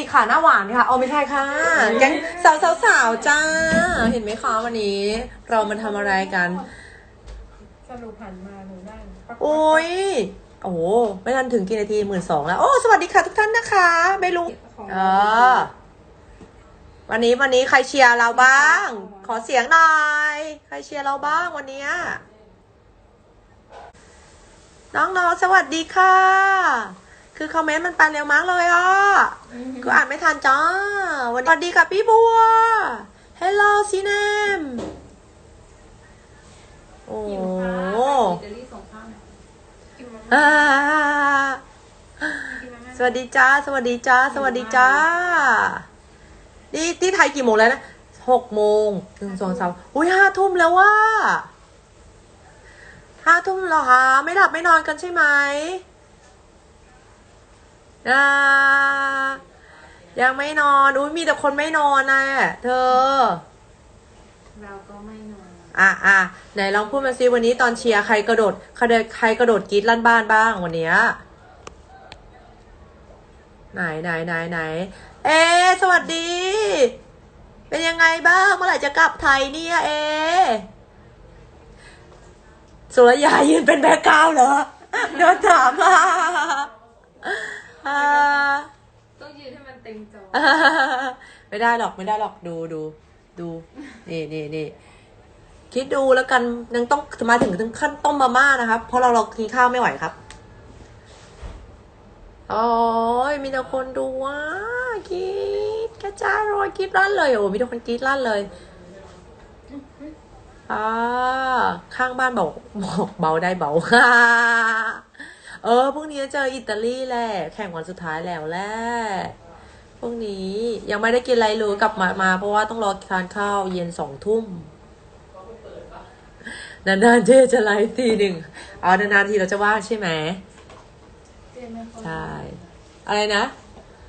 ติขาหน้าหวานค่ะเอาไม่ใช่ค่ะ แก๊งสาวสาวสาวๆจ้า เห็นไหมคะวันนี้ เรามาทำอะไรกัน สรุปหันมาหนูนั่งปักโอ้ย โอ้โหไม่ทันถึงกี่นาทีหมื่นสองแล้ว โอ้ สวัสดีค่ะทุกท่านนะคะไม่รู้ ของเออ วันนี้วันนี้ใครเชียร์เราบ้าง ขอเสียงหน่อย ใครเชียร์เราบ้างวันเนี้ยน้องๆสวัสดีค่ะ คือคอมเมนต์มันไปเร็วมากเลยอะก็อ่านไม่ทันจ้าวันนี้สวัสดีค่ะพี่บัว Hello ซีเนมโอ้หิวโหค่ะอิตาลีส่งข้าวหน่อยกินมาอ่ากินมาสวัสดีจ้า สวัสดีจ้า สวัสดีจ้า นี่ที่ไทยกี่โมงแล้วนะหกโมงหนึ่งสองสามอุ้ยห้าทุ่มแล้วว่าห้าทุ่มเหรอคะ ไม่หลับไม่นอนกันใช่ไหม อ่ายังไม่นอน อุ้ยมีแต่คนไม่นอนนะเธอ เราก็ไม่นอน อะอะไหนลองพูดมาซิวันนี้ตอนเชียร์ใครกระโดดใครเดินใครกระโดดกรีดลั่นบ้านบ้างวันเนี้ยไหนไหนไหนไหน เอ สวัสดี เป็นยังไงบ้าง เมื่อไหร่จะกลับไทยเนี่ยเอ สุรยายืนเป็นแบ็กกราวด์เหรอโดนถามอะอ่า ต้องยืนให้มันเต็มจอ ไม่ได้หรอกไม่ได้หรอกดูดูดูนี่นี่นี่คิดดูแล้วกันยังต้องมาถึงถึงขั้นต้มมาม่านะครับ เพราะเราเรากินข้าวไม่ไหวครับโอ้ยมีแต่คนดูว่าคิดกระจายรอยคิดลั่นเลยโอ้มีแต่คนกรีดลั่นเลยอ่าข้างบ้านบอกบอกเบาได้เบาเออพรุ่งนี้เจออิตาลีแหละแข่งวันสุดท้ายแล้วแหละ พรุ่งนี้ยังไม่ได้กินอะไรเลยกลับมามา เพราะว่าต้องรอทานข้าวเย็นสองทุ่มนานๆเจจะไลฟ์ทีหนึ่งเอานานๆทีเราจะว่างใช่ไหมเจไม่ค่อยใช่อะไรนะ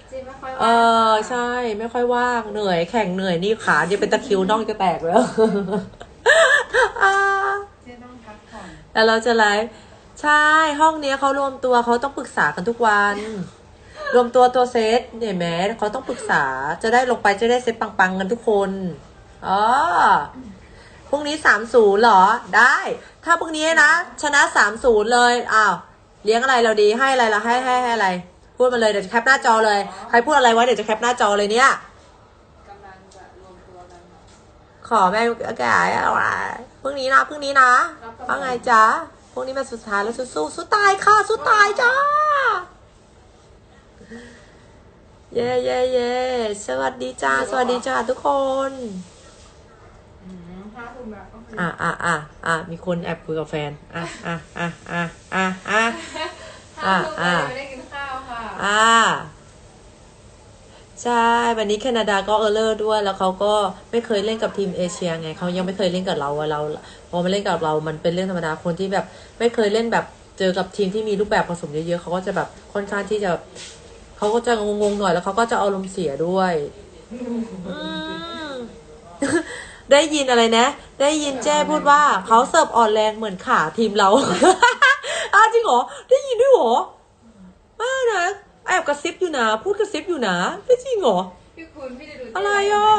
เจไม่ค่อยเออใช่ ไม่ค่อยว่างเหนื่อยแข่งเหนื่อยนี่ขาเนี่ยเป็นตะคริวน่องจะแตกแล้วอ่าเจ๊ต้องพักผ่อนแต่เราจะไลฟ์ใช่ห้องเนี้ยเขารวมตัวเขาต้องปรึกษากันทุกวัน รวมตัวตัวเซตเนี่ยแม้เขาต้องปรึกษาจะได้ลงไปจะได้เซตปังๆกันทุกคนอ๋อพรุ่งนี้สามศูนย์หรอ ได้ ถ้าพรุ่งนี้นะ ชนะสามศูนย์เลยอ้าวเลี้ยงอะไรเราดีให้อะไรเราให้ให้ให้อะไร พูดมาเลยเดี๋ยวจะแคปหน้าจอเลย ใครพูดอะไรไว้เดี๋ยวจะแคปหน้าจอเลยเนี่ยขอแม่แก่อะไรพรุ่งนี้นะพรุ่งนี้นะว่าไงจ๊ะพรุ่งนี้มาสุดท้ายแล้วสู้สู้ตายค่ะสู้ตายจ้า เย่เย่เย่สวัสดีจ้า สวัสดีจ้าทุกคนห้าทุ่มแล้วก็คืออะอะอะอะมีคนแอบคุยกับแฟน อะอะอะอะอะอะถ้าอะลูกอะไม่ได้กินข้าวค่ะ อ่าใช่ วันนี้แคนาดาก็เออร์เลอร์ด้วย แล้วเขาก็ไม่เคยเล่นกับทีมเอเชียไง เขายังไม่เคยเล่นกับเราอะเราพอมาเล่นกับเรา มันเป็นเรื่องธรรมดา คนที่แบบไม่เคยเล่นแบบเจอกับทีมที่มีรูปแบบผสมเยอะๆ เขาก็จะแบบค่อนข้างที่จะ เขาก็จะงงๆหน่อยแล้วเขาก็จะเอาลมณ์เสียด้วยอืมได้ยินอะไรนะ ได้ยินแจ้พูดว่าเขาเสิร์ฟอ่อนแรงเหมือนขาทีมเราอ้าวจริงเหรอ ได้ยินด้วยเหรอไม่นะแอบกระซิบอยู่นะ พูดกระซิบอยู่นะไม่จริงเหรอพี่คุณพี่จะดูอะไรอะ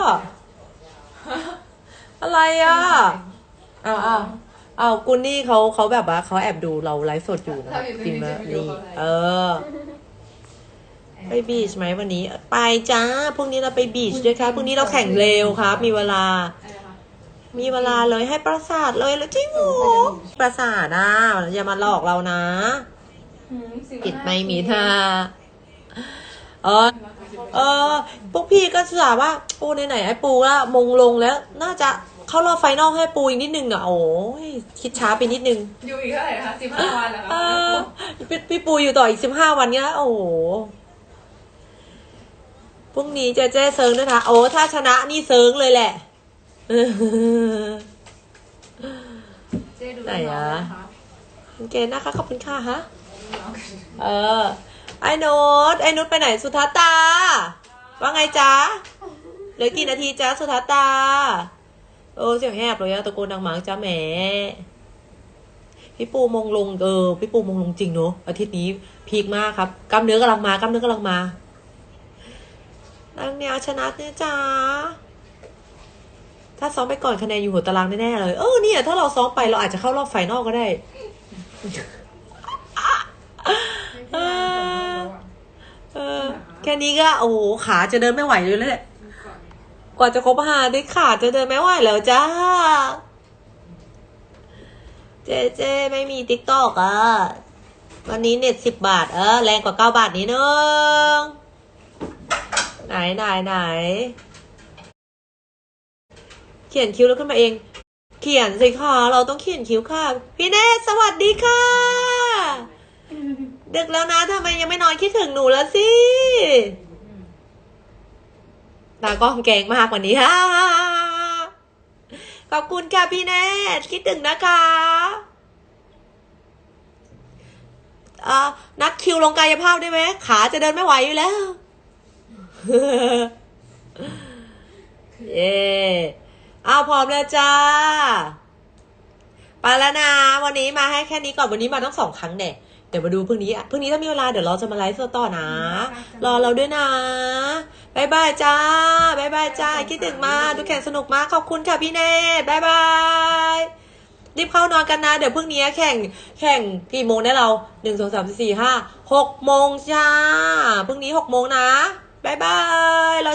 อะไรอะอ้าวอ้าวอ้าวกุนนี่เขาเขาแบบว่าเขาแอบดูเราไลฟ์สดอยู่นะจริงไหมนี่เออ ไปบีชไหมวันนี้ ไปจ้าพรุ่งนี้เราไปบีชด้วยครับพรุ่งนี้เราแข่งเร็วครับ มีเวลาอะไรคะมีเวลาเลยให้ประสาทเลยแล้วจริงเหรอประสาทนะอย่ามาหลอกเรานะหืมสิบผิดห้าไม่มีท่าเออเออพวกพี่ก็สาว่าปูไหนๆไอ้ปูละมงลงแล้ว น่าจะเข้ารอบไฟนอลให้ปูอีกนิดนึงอะโอ้ยคิดช้าไปนิดนึง อยู่อีกเท่าไหร่คะสิบห้าวันเหรอเอคะอพี่พี่ปูอยู่ต่ออีกสิบห้าวันเนี้ยโอ้โห พรุ่งนี้เจะเจ๊เซิงด้วยนะโอ้ถ้าชนะนี่เซิงเลยแหละเจ๊ดูไหนน้องอะๆนะคะโอเคนะคะขอบคุณค่ะฮะน้องเออ ไอ้นุชไอ้นุชไปไหนสุทัศตา ว่าไงจ๊ะเหลือกี่นาทีจ๊ะสุทัศตา โอ้เสียงแหบเลยอะตะโกนดังหมังจ้าแหมพี่ปูมงลงเออพี่ปูมงลงจริงเนอะอาทิตย์นี้พีคมากครับกล้ามเนื้อกำลังมากล้ามเนื้อกำลังมา นางแนวชนะเนี่ยจ้าถ้าซ้อมไปก่อนคะแนนอยู่หัวตารางแน่ๆเลย เออเนี่ย ถ้าเราซ้อมไปเราอาจจะเข้ารอบไฟนอลก็ได้ไม่ใช่งานสมรสแล้วอะเออแค่นี้ก็โอ้โหขาจะเดินไม่ไหวเลยแหละกว่าจะครบหาได้ขาจะเดินไม่ไหวแล้วจ้า เจเจไม่มีติ๊กตอกอะ วันนี้เน็ตสิบบาท เออ แรงกว่าเก้าบาทนิดนึง ไหนไหนไหน เขียนคิ้วแล้วขึ้นมาเอง เขียนสิคะเราต้องเขียนคิ้วค่ะ พี่เนสสวัสดีค่ะ ดึกแล้วนะทำไมยังไม่นอนคิดถึงหนูแล้วสิตากล้องแกงมากกว่านี้ฮ่าขอบคุณค่ะพี่เนสคิดถึงนะคะเอ่อนัดคิวลงกายภาพได้ไหมขาจะเดินไม่ไหวอยู่แล้ว เย่อ้าวพร้อมแล้วจ้า ไปแล้วนะ วันนี้มาให้แค่นี้ก่อน วันนี้มาต้องสองครั้งเนี่ยเดี๋ยวมาดูพรุ่งนี้พรุ่งนี้ถ้ามีเวลาเดี๋ยวเราจะมาไลฟ์สดต่อนะ รอเราด้วยนะบายบายจ้าบายบายจ้า คิดถึงมากดูแข่งสนุกมาก ขอบคุณค่ะพี่เนตบายบายรีบเข้านอนกันนะ เดี๋ยวพรุ่งนี้แข่งแข่งกี่โมงได้เราหนึ่งสองสามสี่ห้าหกโมงจ้าพรุ่งนี้หกโมงนะ บายบายเรา